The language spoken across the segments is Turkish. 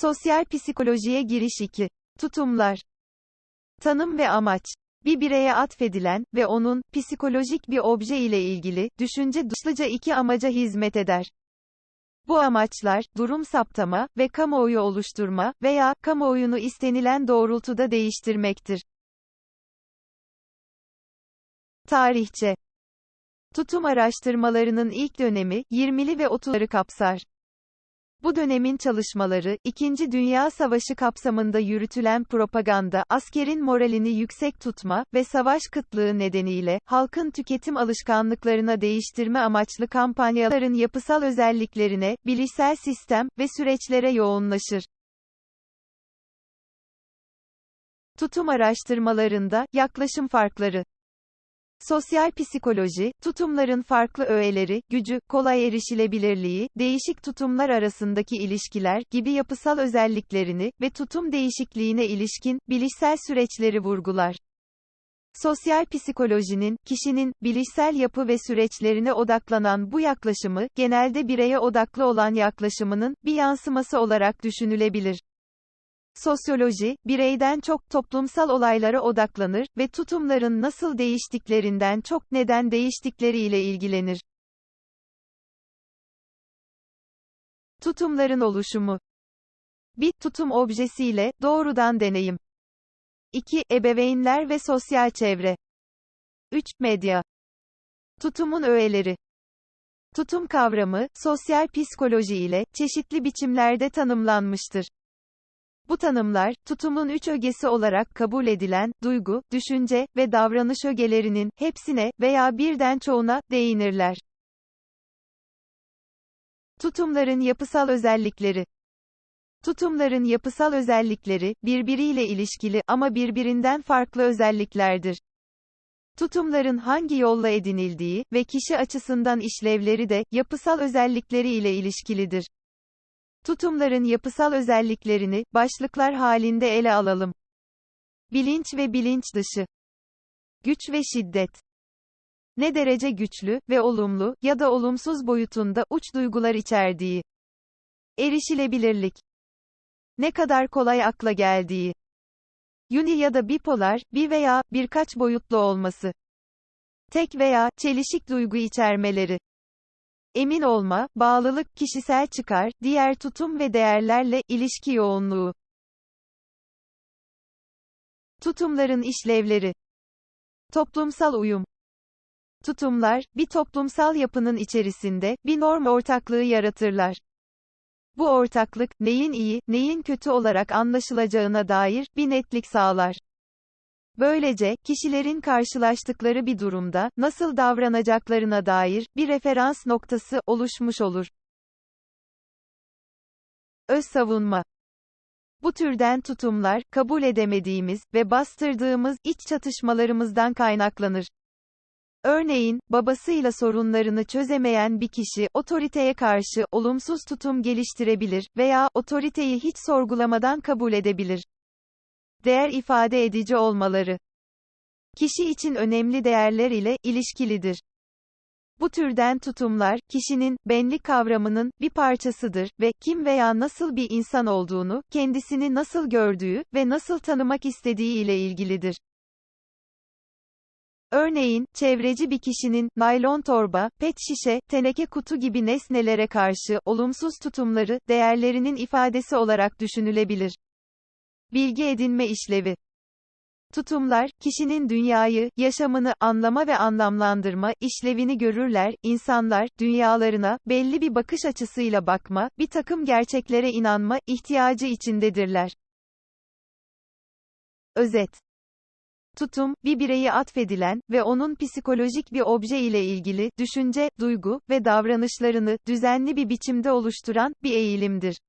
Sosyal psikolojiye giriş 2. Tutumlar. Tanım ve amaç. Bir bireye atfedilen ve onun psikolojik bir obje ile ilgili düşünce dışlıca iki amaca hizmet eder. Bu amaçlar, durum saptama ve kamuoyu oluşturma veya kamuoyunu istenilen doğrultuda değiştirmektir. Tarihçe Tutum araştırmalarının ilk dönemi, 20'li ve 30'ları kapsar. Bu dönemin çalışmaları, İkinci Dünya Savaşı kapsamında yürütülen propaganda, askerin moralini yüksek tutma ve savaş kıtlığı nedeniyle, halkın tüketim alışkanlıklarına değiştirme amaçlı kampanyaların yapısal özelliklerine, bilişsel sistem ve süreçlere yoğunlaşır. Tutum araştırmalarında, yaklaşım farkları Sosyal psikoloji, tutumların farklı öğeleri, gücü, kolay erişilebilirliği, değişik tutumlar arasındaki ilişkiler gibi yapısal özelliklerini ve tutum değişikliğine ilişkin bilişsel süreçleri vurgular. Sosyal psikolojinin, kişinin, bilişsel yapı ve süreçlerine odaklanan bu yaklaşımı, genelde bireye odaklı olan yaklaşımının, bir yansıması olarak düşünülebilir. Sosyoloji, bireyden çok toplumsal olaylara odaklanır ve tutumların nasıl değiştiklerinden çok neden değiştikleriyle ilgilenir. Tutumların oluşumu. Bir, tutum objesiyle, doğrudan deneyim. 2. Ebeveynler ve sosyal çevre. 3. Medya. Tutumun öğeleri. Tutum kavramı, sosyal psikoloji ile, çeşitli biçimlerde tanımlanmıştır. Bu tanımlar, tutumun üç ögesi olarak kabul edilen, duygu, düşünce ve davranış ögelerinin, hepsine, veya birden çoğuna, değinirler. Tutumların yapısal özellikleri Tutumların yapısal özellikleri, birbiriyle ilişkili ama birbirinden farklı özelliklerdir. Tutumların hangi yolla edinildiği ve kişi açısından işlevleri de, yapısal özellikleri ile ilişkilidir. Tutumların yapısal özelliklerini, başlıklar halinde ele alalım. Bilinç ve bilinç dışı. Güç ve şiddet. Ne derece güçlü ve olumlu ya da olumsuz boyutunda uç duygular içerdiği. Erişilebilirlik. Ne kadar kolay akla geldiği. Uni ya da bipolar, bir veya birkaç boyutlu olması. Tek veya çelişik duygu içermeleri. Emin olma, bağlılık, kişisel çıkar, diğer tutum ve değerlerle ilişki yoğunluğu. Tutumların işlevleri. Toplumsal uyum. Tutumlar, bir toplumsal yapının içerisinde, bir norm ortaklığı yaratırlar. Bu ortaklık, neyin iyi, neyin kötü olarak anlaşılacağına dair, bir netlik sağlar. Böylece, kişilerin karşılaştıkları bir durumda, nasıl davranacaklarına dair, bir referans noktası, oluşmuş olur. Öz savunma bu türden tutumlar, kabul edemediğimiz ve bastırdığımız iç çatışmalarımızdan kaynaklanır. Örneğin, babasıyla sorunlarını çözemeyen bir kişi, otoriteye karşı olumsuz tutum geliştirebilir veya otoriteyi hiç sorgulamadan kabul edebilir değer ifade edici olmaları. Kişi için önemli değerler ile ilişkilidir. Bu türden tutumlar, kişinin, benlik kavramının, bir parçasıdır ve, kim veya nasıl bir insan olduğunu, kendisini nasıl gördüğü ve nasıl tanımak istediği ile ilgilidir. Örneğin, çevreci bir kişinin, naylon torba, pet şişe, teneke kutu gibi nesnelere karşı, olumsuz tutumları, değerlerinin ifadesi olarak düşünülebilir. Bilgi edinme işlevi. Tutumlar, kişinin dünyayı, yaşamını, anlama ve anlamlandırma, işlevini görürler, insanlar, dünyalarına, belli bir bakış açısıyla bakma, bir takım gerçeklere inanma, ihtiyacı içindedirler. Özet. Tutum, bir bireyi atfedilen ve onun psikolojik bir obje ile ilgili, düşünce, duygu ve davranışlarını, düzenli bir biçimde oluşturan, bir eğilimdir.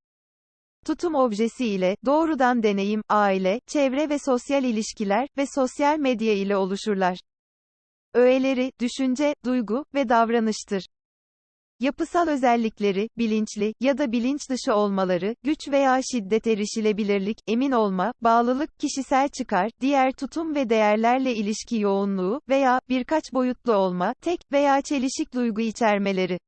Tutum objesi ile, doğrudan deneyim, aile, çevre ve sosyal ilişkiler ve sosyal medya ile oluşurlar. Öğeleri, düşünce, duygu ve davranıştır. Yapısal özellikleri, bilinçli ya da bilinç dışı olmaları, güç veya şiddet erişilebilirlik, emin olma, bağlılık, kişisel çıkar, diğer tutum ve değerlerle ilişki yoğunluğu veya birkaç boyutlu olma, tek veya çelişik duygu içermeleri.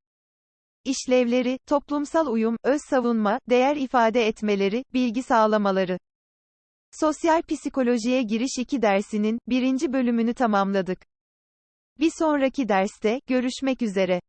İşlevleri, toplumsal uyum, öz savunma, değer ifade etmeleri, bilgi sağlamaları. Sosyal psikolojiye giriş 2 dersinin birinci bölümünü tamamladık. Bir sonraki derste görüşmek üzere.